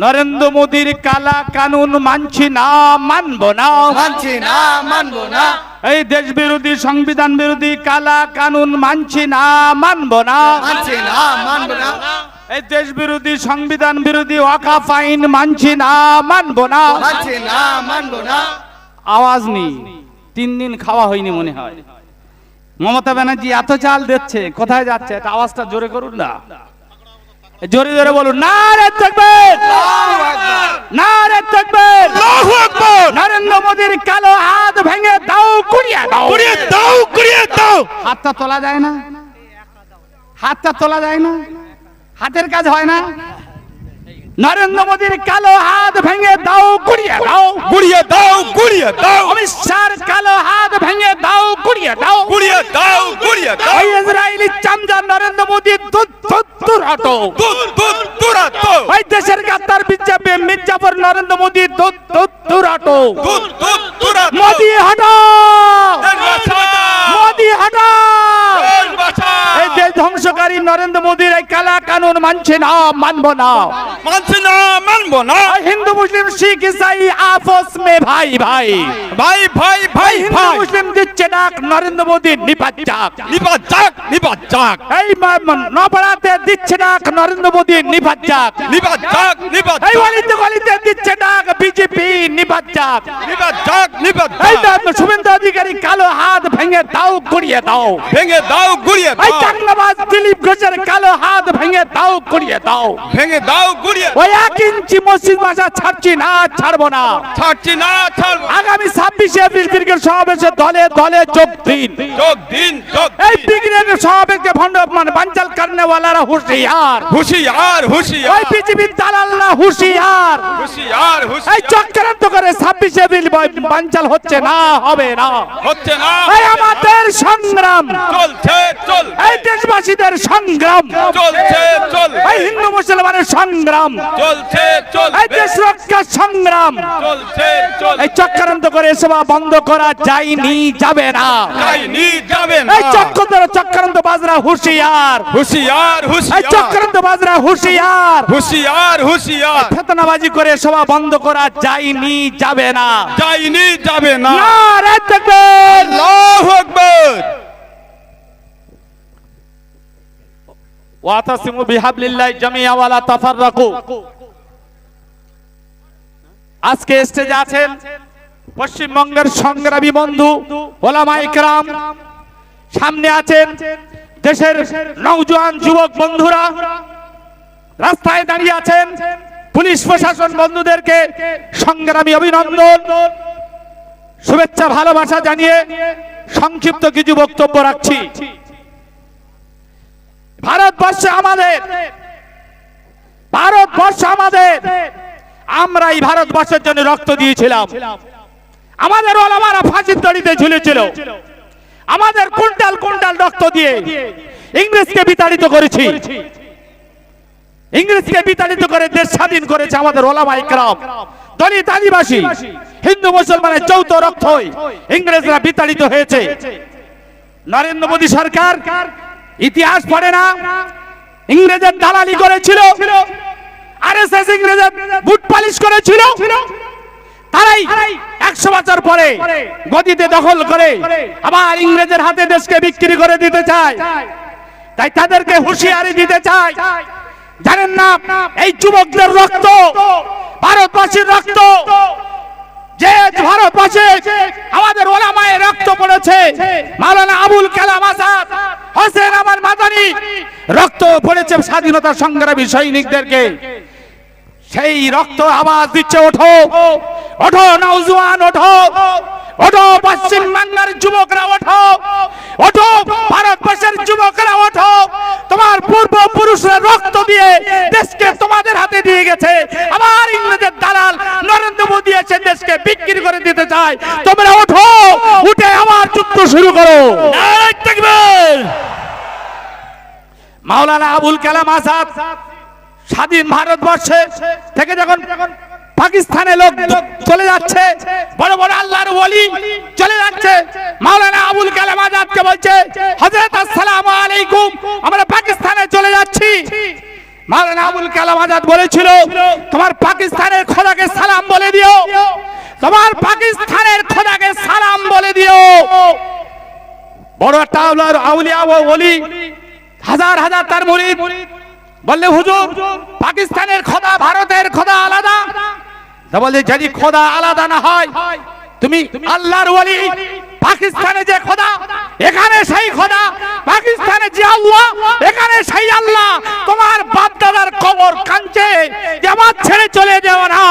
নরেন্দ্র মোদীর কালা কানুন মানছি না মানব না। মানছি না মানবো না। এই দেশ বিরোধী সংবিধান বিরোধী কালা কানুন মানছি না মানব না। মানছি না মানবো না। এই দেশ বিরোধী সংবিধান বিরোধী ওয়াকাফ আইন মানছি না মানব না। মানছি না মানবো না। আওয়াজ নেই তিন দিন খাওয়া হয়নি মনে হয়। মমতা ব্যানার্জি এত চাল দিচ্ছে কোথায় যাচ্ছে? একটা আওয়াজটা জোরে করুন না। জোরে জোরে বলুন না রে থাকবেন। না রে থাকবেন নরেন্দ্র মোদীর কালো হাত ভেঙে দাও কুড়িয়ে দাও। কুড়িয়ে দাও কুড়িয়ে দাও। হাতটা তোলা যায় না। হাতটা তোলা যায় না। হাতের কাজ হয় না। নরেন্দ্র মোদীর কালো হাত ভেঙে দাও কুড়িয়ে দাও। গুড়িয়ে দাও গুড়িয়ে দাও। অমিত শাহর কালো হাত ভেঙে দাও কুড়িয়ে দাও। গুড়িয়ে দাও গুড়িয়ে দাও। ইসরায়েলি চামচা নরেন্দ্র মোদী দুধ দুধ দূর হটো দুধ দুধ দুরা তো ওই দেশের গাদ্দার বিজ্ঞাপে মির্জাফর নরেন্দ্র মোদী দুধ দুধ দূর হটো দুধ দুধ দুরা তো মোদী হটো দেশ বাঁচাও মোদী হটো দেশ বাঁচাও এই দেশ ধ্বংসকারী নরেন্দ্র মোদীর এই কালা কানুন মানছে না মানবো না। মানছে না মানবো না। হিন্দু মুসলিম শিখ ইসাই আপস মে ভাই ভাই। ভাই ভাই ভাই হিন্দু মুসলিম দিচ্ছে ডাক নরেন্দ্র মোদী নিপাত যাক। নিপাত যাক নিপাত যাক। এই নবড়াতে দিচ্ছে ডাক নরেন্দ্র মোদী নিপাত যাক। নিপাত যাক নিপাত এই গলিতে গলিতে দিচ্ছে ডাক বিজেপি নিপাত যাক। নিপাত যাক নিপাত এই তো শুভেন্দু অধিকারী কালো হাত ভেঙে দাও গুড়িয়ে দাও। ভেঙে দাও গুড়িয়ে দাও। এই চাকলাবাজ দিলীপ ঘোষের কালো হাত ভেঙে দাও কুড়িয়ে দাও। ভেঙে দাও গুড়িয়ে ওই এক ইঞ্চি মসজিদ মাসা ছাড়ছি না ছাড়বো না। ছাড়ছি না ছাড়বো। আগামী ছাব্বিশে এপ্রিল ক্রিকেট সমাবেশে দলে দলে যোগ দিন। যোগ দিন যোগ এই ক্রিকেট সমাবেশকে ভণ্ড মানে বাঞ্চাল করনে ওয়ালারা হুঁশিয়ার হুশিয়ার। ওই হুশিয়ার পৃথিবীর দালাল্লা হুঁশিয়ার হুশিয়ার। এই হুশিয়ার চক্রান্ত করে ছাব্বিশে এপ্রিল ব- বানচাল হচ্ছে না হবে না। হচ্ছে না। এই আমাদের সংগ্রাম। চলছে চল এই দেশবাসীদের সংগ্রাম। চলছে চল এই হিন্দু মুসলমানের সংগ্রাম। চলছে এই দেশ রক্ষার সংগ্রাম। চলছে এই চক্রান্ত করে এসবা বন্ধ করা যায়নি যাবে না। যাবে না। এই চক্রান্ত চক্রান্ত বাজরা হুঁশিয়ার। হুশিয়ার এই চক্রান্ত বাজরা হুঁশিয়ার। হুশিয়ার হুশিয়ার। ফেতনাবাজি করে সভা বন্ধ করা যায়নি যাবে না। যাইনি যাবে না। নারে তাকবীর! আল্লাহু আকবার। ওয়াতাসিমু বিহাবলিল্লাহি জামিআ ওয়ালা তাফাররাকু। আজকে স্টেজে আছেন পশ্চিমবঙ্গের সংগ্রামী বন্ধু ওলামা ইকরাম সামনে আছেন দেশের নওজোয়ান যুবক বন্ধুরা। রাস্তায় দাঁড়িয়ে আছেন পুলিশ প্রশাসন বন্ধুদেরকে সংগ্রামী অভিনন্দন। শুভেচ্ছা, ভালোবাসা জানিয়ে সংক্ষিপ্ত কিছু বক্তব্য রাখছি। ভারতবর্ষ আমাদের। ভারতবর্ষ আমাদের। আমরা এই ভারতবর্ষের জন্য রক্ত দিয়েছিলাম। আমাদের ওলামারা ফাঁসির দড়িতে ঝুলেছিল। আমাদের কুইন্টাল কুইন্টাল রক্ত দিয়ে ইংরেজকে বিতাড়িত করেছি। ইংরেজকে বিতাড়িত করে দেশ স্বাধীন করেছে আমাদের ওলামা ইকরাম। দলিত আদিবাসী, হিন্দু, মুসলমানের যৌথ রক্ত ইংরেজরা বিতাড়িত হয়েছে। নরেন্দ্র মোদী সরকার ইতিহাস পড়ে না, ইংরেজের দালালি করেছিল, আরএসএস ইংরেজের বুট পালিশ করেছিল, তারাই একশো বছর পরে গদিতে দখল করে আবার ইংরেজের হাতে দেশকে বিক্রি করে দিতে চায়। তাই তাদেরকে হুঁশিয়ারি দিতে চাই জানেন না, এই যুবকদের রক্ত, ভারতবাসীর রক্ত যে ভারতবর্ষে আমাদের ওলামায় রক্ত পড়েছে। মাওলানা আবুল কালাম আজাদ, হোসেন আমার মাদানি, রক্ত পড়েছে স্বাধীনতা সংগ্রামী সৈনিকদেরকে। সেই রক্ত আওয়াজ দিচ্ছে, ওঠো। ওঠো, নওজোয়ান, ওঠো। ওঠো পশ্চিম বাংলার যুবকরা ওঠো। ওঠো ভারতবর্ষের যুবকরা ওঠো। তোমার পূর্ব পুরুষরা রক্ত দিয়ে দেশকে তোমাদের হাতে দিয়ে গেছে। আবার ইংরেজের দালাল নরেন্দ্র মোদী এসে দেশকে বিক্রি করে দিতে চায়। তোমরা ওঠো উঠে আবার যুদ্ধ শুরু করো। মাওলানা আবুল কালাম আজাদ স্বাধীন ভারতবর্ষে থেকে যখন পাকিস্তানে লোক চলে যাচ্ছে। বড় বড় আল্লাহর ওলি চলে যাচ্ছে। মাওলানা আবুল কালাম আজাদকে বলছে, হযরত আসসালামু আলাইকুম, আমরা পাকিস্তানে চলে যাচ্ছি। মাওলানা আবুল কালাম আজাদ বলেছিল, তোমার পাকিস্তানের খোদাকে সালাম বলে দিও। তোমার পাকিস্তানের খোদাকে সালাম বলে দিও। বড় একটা আউলার আউলিয়া ও ওলি, হাজার হাজার তার মুরিদ বললে, হুজুর, পাকিস্তানের খোদা ভারতের খোদা আলাদা। তা বলে যদি খোদা আলাদা না হয় তুমি আল্লাহর ওলি পাকিস্তানে যে খোদা এখানে সেই খোদা পাকিস্তানে যে আল্লাহ এখানে সেই আল্লাহ তোমার বাপদাদার কবর কাঁদছে জামাত ছেড়ে চলে যাও না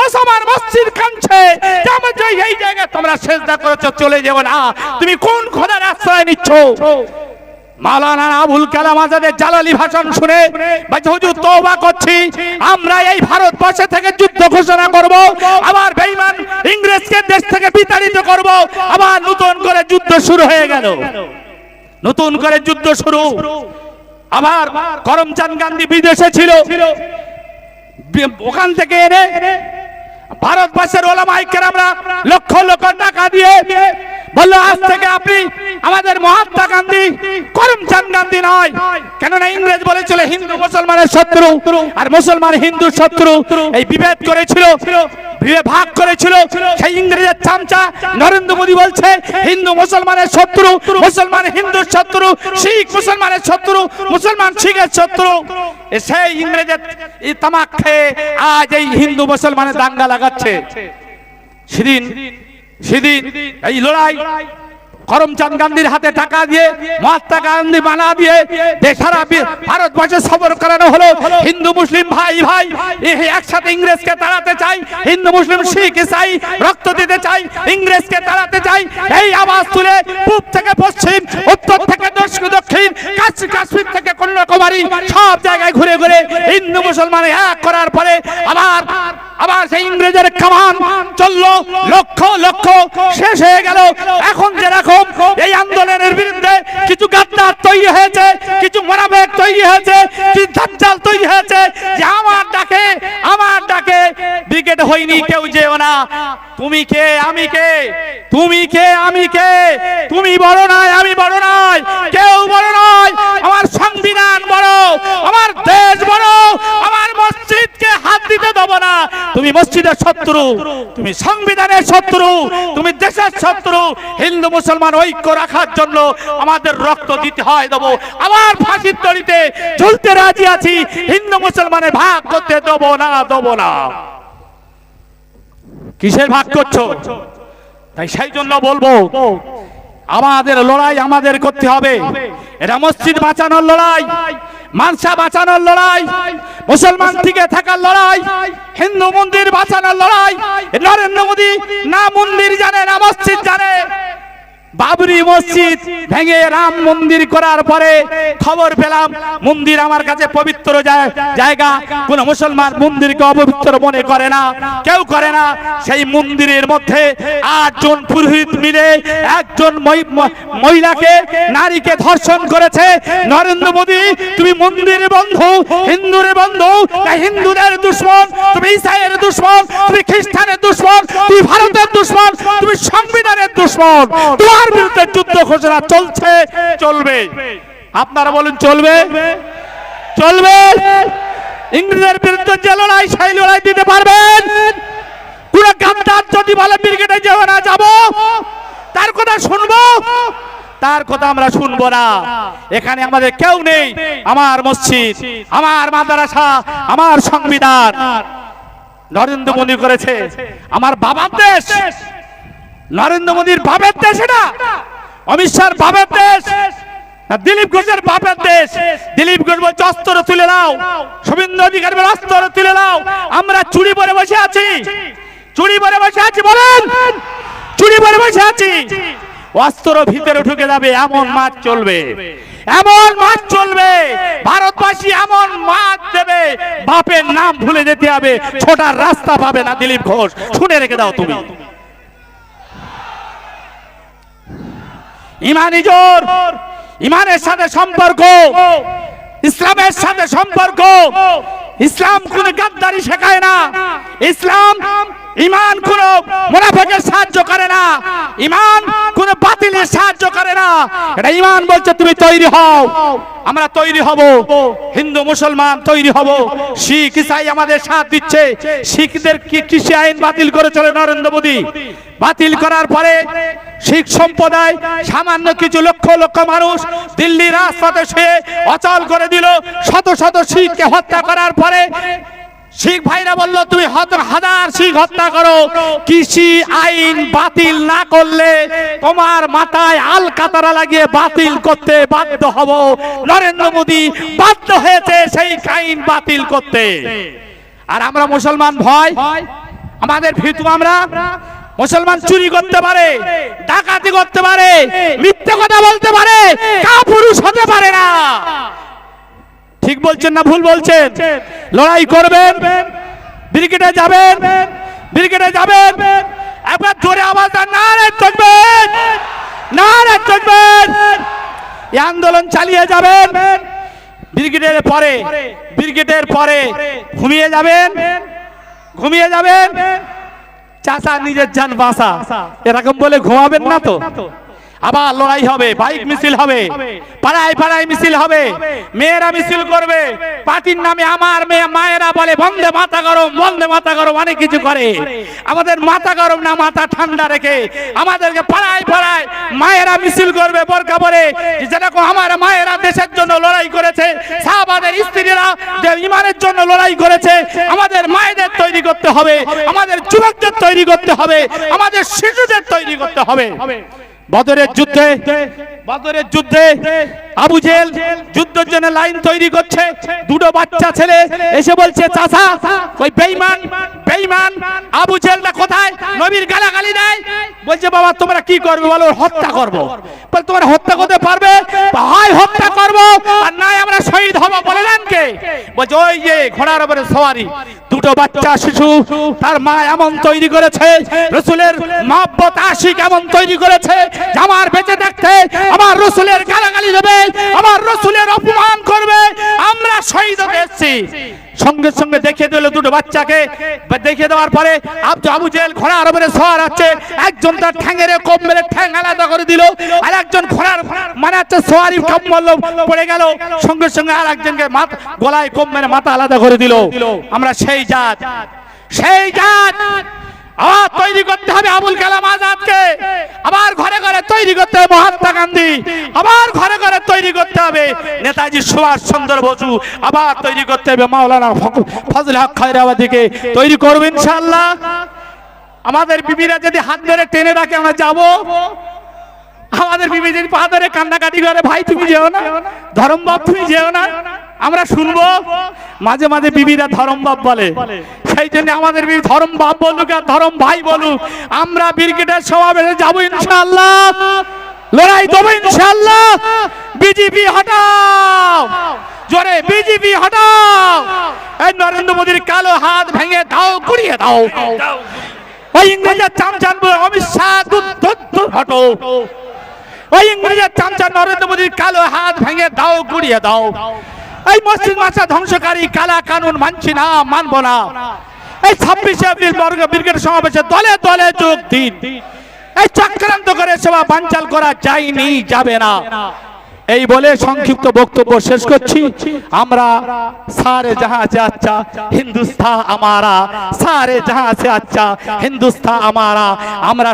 মুসলমান মসজিদ কাঁদছে জামাত এই জায়গায় তোমরা সেজদা করেছ চলে যাও না তুমি কোন খোদার আশ্রয় নিচ্ছ? মাওলানা আবুল কালাম আজাদের জালালি ভাষণ শুনে বলছে হুজুর তওবা করছি আমরা এই ভারতবর্ষে থেকে যুদ্ধ ঘোষণা করব আবার বেঈমান ইংরেজকে দেশ থেকে বিতাড়িত করব আবার নতুন করে যুদ্ধ শুরু হয়ে গেল। নতুন করে যুদ্ধ শুরু। আবার করমচাঁদ গান্ধী বিদেশে ছিল। ওখান থেকে এনে ভারতবর্ষের ওলামাই কেরামরা লক্ষ লক্ষ টাকা দিয়ে বলল, আজ থেকে আপনি আমাদের মহাত্মা গান্ধী করমচাঁদ গান্ধী নয়। কেননা ইংরেজ বলেছিল, হিন্দু, মুসলমানের শত্রু আর মুসলমান হিন্দু শত্রু। এই বিভেদ করেছিল ভাগ করেছিল। সেই ইংরেজের চামচা নরেন্দ্র মোদী বলছে, হিন্দু, মুসলমানের শত্রু, মুসলমান হিন্দুর শত্রু, শিখ মুসলমানের শত্রু, মুসলমান শিখের শত্রু। সেই ইংরেজের তামাক খেয়ে আজ এই হিন্দু, মুসলমানের দাঙ্গা লাগাচ্ছে। সেদিন সেদিন এই লড়াই করমচাঁদ গান্ধীর হাতে টাকা দিয়ে, মহাত্মা গান্ধী মানা দিয়ে দেশারা ভারতবর্ষে সফর করানো হলো। হিন্দু, মুসলিম, ভাই ভাই একসাথে ইংরেজকে তাড়াতে চাই, হিন্দু, মুসলিম, শিখ, ইসাই, রক্ত দিতে চাই, ইংরেজকে তাড়াতে চাই। এই আওয়াজ তুলে পূব থেকে পশ্চিম, উত্তর থেকে দক্ষিণ কাশ্মীর থেকে কন্যাকুমারী, সব জায়গায় ঘুরে ঘুরে হিন্দু, মুসলমান এক করার পরে আবার আবার সেই ইংরেজের কামান চলল, লক্ষ লক্ষ, শেষ হয়ে গেল। এখন যেরকম এই আন্দোলনের বিরুদ্ধে কিছু গাদ্দার তৈরি হয়েছে, কিছু মোনাবেক তৈরি হয়েছে, কিছু তৈরি হয়েছে যে আমার ডাকে আমার ডাকে। ব্রিগেড হয়নি, কেউ যেও না। তুমি কে, আমি কে? তুমি কে, আমি কে? তুমি বড় নয়, আমি বড় নয়। কেউ বড় নয় আমার সংবিধান বড় আমার দেশ বড় আমার মসজিদকে হাত দিতে দেবো না তুমি মসজিদের শত্রু, তুমি সংবিধানের শত্রু, তুমি দেশের শত্রু। হিন্দু, মুসলমান ঐক্য রাখার জন্য আমাদের রক্ত দিতে হয়, দেবো। আবার ফাঁসির তরিতে ঝুলতে রাজি আছি, হিন্দু, মুসলমানের ভাগ করতে দেবো না দেবো না। কিসের ভাগ করছ? তাই সেই জন্য বলব, আমাদের লড়াই আমাদের করতে হবে। এটা মসজিদ বাঁচানোর লড়াই। মানসা বাঁচানোর লড়াই, মুসলমান থেকে থাকার লড়াই, হিন্দু মন্দির বাঁচানোর লড়াই, নরেন্দ্র মোদী না মন্দির জানে, না মসজিদ জানে। বাবরি মসজিদ ভেঙে রাম মন্দির করার পরে খবর পেলাম, মন্দির আমার কাছে পবিত্র জায়গা। কোন মুসলমান মন্দিরকে অপবিত্র মনে করে না, কেউ করে না। সেই মন্দিরের মধ্যে আটজন পুরোহিত মিলে একজন মহিলাকে, নারীকে ধর্ষণ করেছে। নরেন্দ্র মোদী, তুমি মন্দিরের বন্ধু, হিন্দুর বন্ধু হিন্দুদের দুশ্মন? তুমি ইসাইয়ের দুশ্মন? তুমি খ্রিস্টানের দুশ্মন? তুমি ভারতের দুশ্মন? তুমি সংবিধানের দুশ্মন? তোমার বিরুদ্ধে যুদ্ধ ঘোষণা চলছে, চলবে। আপনারা বলুন, চলবে? চলবে। ইংরেজের বিরুদ্ধে যে লড়াই, সেই লড়াই দিতে পারবেন। কোন গাদ্দার যদি বলে, ব্রিগেডে যাব না, যাব। তার কথা শুনব। তার কথা আমরা শুনব না। এখানে আমাদের কেউ নেই। আমার মসজিদ, আমার মাদ্রাসা, আমার সংবিধান। নরেন্দ্র মোদী করেছে। আমার বাবার দেশ। নরেন্দ্র মোদীর বাপের দেশ এটা? অমিত শাহর বাপের দেশ? দিলীপ ঘোষের বাপের দেশ? দিলীপ ঘোষ বলছে, অস্ত্র তুলে নাও। শুভেন্দু অধিকারী অস্ত্র তুলে নাও। আমরা চুরি পরে বসে আছি। চুরি পরে বসে আছি, বলেন। চুরি পরে বসে আছি। অস্ত্র ভিতরে ঢুকে যাবে, এমন মাছ চলবে। এমন মাছ চলবে। ভারতবাসী এমন মাছ দেবে। বাপের নাম ভুলে যেতে হবে। ছোটার রাস্তা পাবে না দিলীপ ঘোষ। শুনে রেখে দাও তুমি। ইমানি জোর। ইমানের সাথে সম্পর্ক। ইসলামের সাথে সম্পর্ক। ইসলাম কোন গাদ্দারি শেখায় না। ইসলাম ইমান কোন মোনাফেকের সাহায্য করে না। ইমান কোন বাতিলের সাহায্য করে না। এটা ইমান বলছে তুমি তৈরি হও। আমরা তৈরি হব। হিন্দু, মুসলমান তৈরি হব। শিখ ইসাই আমাদের সাথ দিচ্ছে। শিখদের কি কৃষি আইন বাতিল করে চলে নরেন্দ্র মোদী? বাতিল করার পরে শিখ সম্প্রদায় সামান্য কিছু লক্ষ লক্ষ মানুষ দিল্লির রাজপথে শুয়ে অচল করে দিল। শত শত শিখকে হত্যা করার পরে শিখ ভাইরা বলল, তুমি হাজার শিখ হত্যা করো। কৃষি আইন বাতিল না করলে তোমার মাথায় আল কাতারা লাগিয়ে বাতিল করতে বাধ্য হব। নরেন্দ্র মোদী বাধ্য হয়েছে সেই আইন বাতিল করতে। আর আমরা মুসলমান ভয়, আমাদের ভীতু আমরা। মুসলমান চুরি করতে পারে, ডাকাতি করতে পারে, মিথ্যে কথা বলতে পারে, কাপুরুষ হতে পারে। বলছেন না, ভুল বলছেন। লড়াই করবেন, ব্রিগেডে যাবেন ব্রিগেডে যাবেন। একবার জোরে আওয়াজ না রে থাকবেন না রে থাকবেন এই আন্দোলন চালিয়ে যাবেন, ব্রিগেডের পরে ব্রিগেডের পরে ঘুমিয়ে যাবেন ঘুমিয়ে যাবেন। চাচা নিজের যান বাসা এরকম বলে ঘুমাবেন না তো? আবার লড়াই হবে বাইক মিছিল হবে পাড়ায় পাড়ায় মিছিল হবে মেয়েরা মিছিল করবে পার্টির নামে আমার মেয়ে মায়েরা বলে বন্দে মাথা গরম বন্দে মাথা গরম অনেক কিছু করে। আমাদের মাথা গরম না মাথা ঠান্ডা রেখে। আমাদেরকে পাড়ায় পাড়ায় মায়েরা মিছিল করবে বোরকা পরে। যেরকম আমার মায়েরা দেশের জন্য লড়াই করেছে সাহাবাদের স্ত্রীরা যে ইমানের জন্য লড়াই করেছে আমাদের মায়েদের তৈরি করতে হবে আমাদের যুবকদের তৈরি করতে হবে আমাদের শিশুদের তৈরি করতে হবে। বদরের যুদ্ধে বদরের যুদ্ধে আবু জেল যুদ্ধের জন্য লাইন তৈরি করছে। দুটো বাচ্চা ছেলে এসে বলছে, চাচা, ওই বেঈমান বেঈমান, আবু জেলটা কোথায়? নবীর গালাগালি দেয় বলছে, বাবা, তোমরা কি করবে বলো হত্যা করব। তোমরা হত্যা করতে পারবে? হয়, হত্যা করব? আর নাই, আমরা শহীদ হব বলে দেন কে? বলছে, ওই যে ঘোড়ার উপরে সওয়ারি। দুটো বাচ্চা শিশু, তার মা এমন তৈরি করেছে, রসুলের মহব্বত আশিক এমন তৈরি করেছে আমার বেঁচে থাকতে আমার রসুলের গালাগালি দেবে। আমার রসুলের অপমান করবে, আমরা শহীদ হতে এসেছি সঙ্গে সঙ্গে দেখিয়ে দিল দুটো বাচ্চাকে। দেখিয়ে দেওয়ার পরে আব্দু আবু জেল ঘোড়া আরবের সওয়ার আছে, একজন তার ঠ্যাঙের কোপ মেরে ঠ্যাং আলাদা করে দিল, আর একজন ঘোড়ার মানে হচ্ছে সোয়ারি কম মল্ল পড়ে গেল। সঙ্গে সঙ্গে আর একজনকে গলায় কোপ মেরে মাথা আলাদা করে দিল। আমরা সেই জাত সেই জাত। আবার তৈরি করতে হবে আবুল কালাম আজাদকে। আবার ঘরে ঘরে তৈরি করতে হবে মহাত্মা গান্ধী। আবার ঘরে ঘরে তৈরি করতে হবে নেতাজি সুভাষ চন্দ্র বসু। আবার তৈরি করতে হবে মাওলানা ফজল হক খয়রাবাদীকে। তৈরি করব ইনশাআল্লাহ। আমাদের বিবিরা যদি হাত ধরে টেনে রাখে, আমরা যাব। আমাদের বিবি যদি পা ধরে কান্নাকাটি করে, ভাই, তুমি যেও না। ধরম বাপ তুমি যেও না। আমরা শুনব। মাঝে মাঝে বিবিরা ধরম বাপ বলে। সেই জন্য আমাদের ধরম বাপ বলুক আর ধরম ভাই বলুক, আমরা ব্রিগেডের সমাবেশে যাব ইনশাআল্লাহ। লড়াই দেবো ইনশাআল্লাহ। বিজেপি হটাও। জোরে বিজেপি হটাও। এই নরেন্দ্র মোদীর কালো হাত ভেঙে দাও গুড়িয়ে দাও। ওই ইংরেজের চামচান অমিত শাহ হটো। ওই ইংরেজের চামচা নরেন্দ্র মোদীর কালো হাত ভেঙে দাও গুড়িয়ে দাও। মসজিদ মাসা ধ্বংসকারী কালা কানুন মানছি না, মানব না। এই ছাব্বিশে এপ্রিল বর্গ ব্রিগেড সমাবেশে দলে দলে যোগ দিন। এই চক্রান্ত করে সেবা বাঞ্চাল করা যায়নি, যাবে না। এই বলে সংক্ষিপ্ত বক্তব্য শেষ করছি। আমরা সারে জাহাঁ সে আচ্ছা হিন্দুস্তান আমারা। সারে জাহাঁ সে আচ্ছা হিন্দুস্থা আমারা। আমরা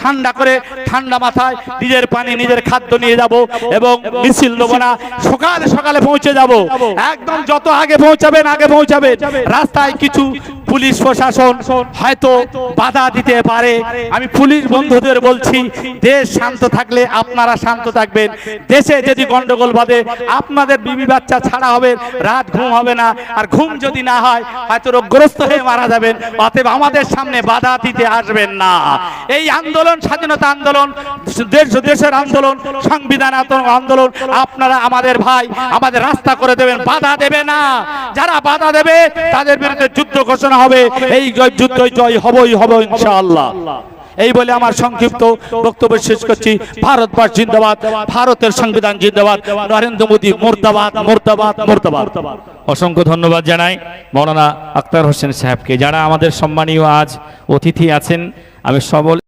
ঠান্ডা করে ঠান্ডা মাথায় নিজের পানি, নিজের খাদ্য নিয়ে যাব এবং মিছিল দেবো না। সকালে সকালে পৌঁছে যাব। একদম যত আগে পৌঁছাবেন আগে পৌঁছাবেন। রাস্তায় কিছু পুলিশ প্রশাসন হয়তো বাধা দিতে পারে। আমি পুলিশ বন্ধুদের বলছি, দেশ শান্ত থাকলে আপনারা শান্ত থাকবেন। দেশে যদি গন্ডগোল বাঁধে, আপনাদের বিবি বাচ্চা ছাড়া হবে, রাত ঘুম হবে না। আর ঘুম যদি না হয়, হয়তো রোগগ্রস্ত হয়ে মারা যাবেন। অতএব আমাদের সামনে বাধা দিতে আসবেন না। এই আন্দোলন, স্বাধীনতা আন্দোলন, দেশ, দেশের আন্দোলন, সংবিধান আন্দোলন আপনারা আমাদের ভাই, আমাদের রাস্তা করে দেবেন। বাধা দেবে না। যারা বাধা দেবে, তাদের বিরুদ্ধে যুদ্ধ ঘোষণা হবে। এই যুদ্ধ জয় হবই হবে ইনশাআল্লাহ। এই বলে আমার সংক্ষিপ্ত বক্তব্য শেষ করছি। ভারতবর্ষ জিন্দাবাদ, ভারতের সংবিধান জিন্দাবাদ, নরেন্দ্র মোদী মুর্দাবাদ মুর্দাবাদ মুর্দাবাদ। অসংখ্য ধন্যবাদ জানাই। মৌলানা আক্তার হোসেন সাহেবকে, যারা আমাদের সম্মানীয় আজ অতিথি আছেন, আমি সবল